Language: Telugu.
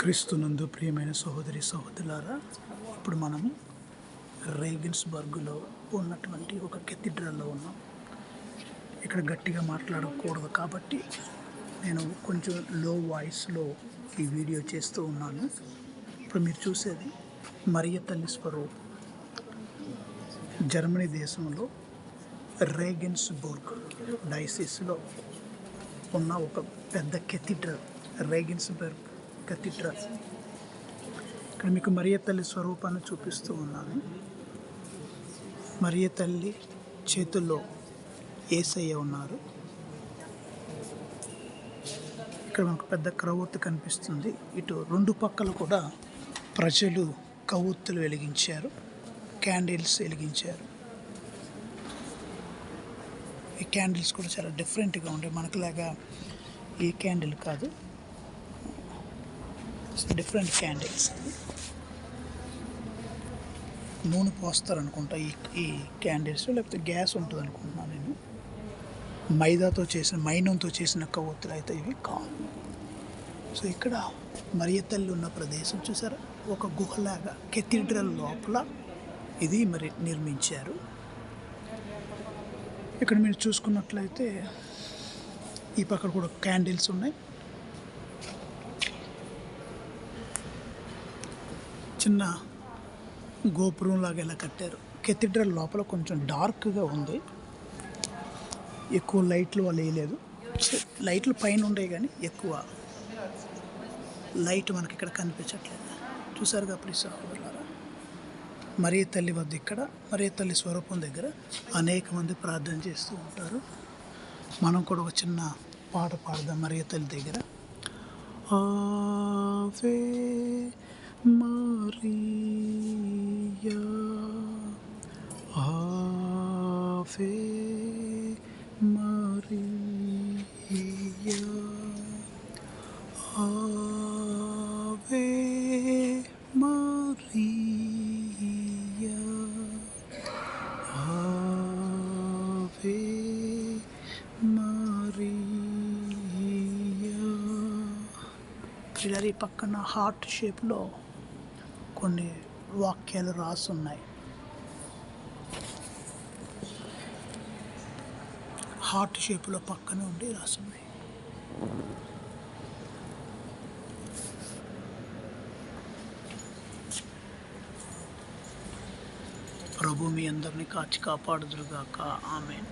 క్రీస్తునందు ప్రియమైన సహోదరి సహోదరులారా ఇప్పుడు మనము రేగిన్స్బర్గ్లో ఉన్నటువంటి ఒక కెథిడ్రల్లో ఉన్నాం. ఇక్కడ గట్టిగా మాట్లాడకూడదు కాబట్టి నేను కొంచెం లో వాయిస్లో ఈ వీడియో చేస్తూ ఉన్నాను. ఇప్పుడు మీరు చూసేది మరియ తల్లి స్వరూప్. జర్మనీ దేశంలో రేగిన్స్బర్గ్ డైసిస్లో ఉన్న ఒక పెద్ద కెథిడ్రల్ రేగిన్స్బర్గ్. కెథిడ్రల్ ఇక్కడ మీకు మరియ తల్లి స్వరూపాన్ని చూపిస్తూ ఉన్నాను. మరియ తల్లి చేతుల్లో ఏసయ్య ఉన్నారు. ఇక్కడ మనకు పెద్ద క్రవొత్తు కనిపిస్తుంది. ఇటు రెండు పక్కల కూడా ప్రజలు కవ్వొత్తులు వెలిగించారు. క్యాండిల్స్ వెలిగించారు. ఈ క్యాండిల్స్ కూడా చాలా డిఫరెంట్గా ఉంటాయి మనకులాగా ఈ క్యాండిల్ కాదు. డిఫరెంట్ క్యాండిల్స్ నూనె పోస్తారు అనుకుంటా ఈ ఈ క్యాండిల్స్ లేకపోతే గ్యాస్ ఉంటుంది అనుకుంటున్నాను నేను. మైదాతో చేసిన మైనంతో చేసిన కొవ్వొత్తులు అయితే ఇవి కావు. సో ఇక్కడ మరియ తల్లి ఉన్న ప్రదేశం చూసారా? ఒక గుహలాగా కెథీడ్రల్ లోపల ఇది మరి నిర్మించారు. ఇక్కడ మీరు చూసుకున్నట్లయితే ఈ పక్కన కూడా క్యాండిల్స్ ఉన్నాయి. చిన్న గోపురం లాగా ఇలా కట్టారు. కెథిడ్రల్ లోపల కొంచెం డార్క్గా ఉంది. ఎక్కువ లైట్లు వాళ్ళు వేయలేదు. లైట్లు పైన ఉండే కానీ ఎక్కువ లైట్ మనకి ఇక్కడ కనిపించట్లేదు. చూసారుగా ప్లీజ్ సహోదరులారా? మరీ తల్లి వద్ద ఇక్కడ మరీ తల్లి స్వరూపం దగ్గర అనేక మంది ప్రార్థన చేస్తూ ఉంటారు. మనం కూడా ఒక చిన్న పాట పాడదాం మరీ తల్లి దగ్గర. ఆవే Maria, Ave Maria, Ave Maria, Ave Maria. పిల్లరి పక్కన హార్ట్ షేప్లో కొన్ని వాక్యాలు రాసున్నాయి. హార్ట్ షేప్లో పక్కన ఉండి రాసున్నాయి. ప్రభు మీ అందరినీ కాచి కాపాడుదురుగాక. ఆమె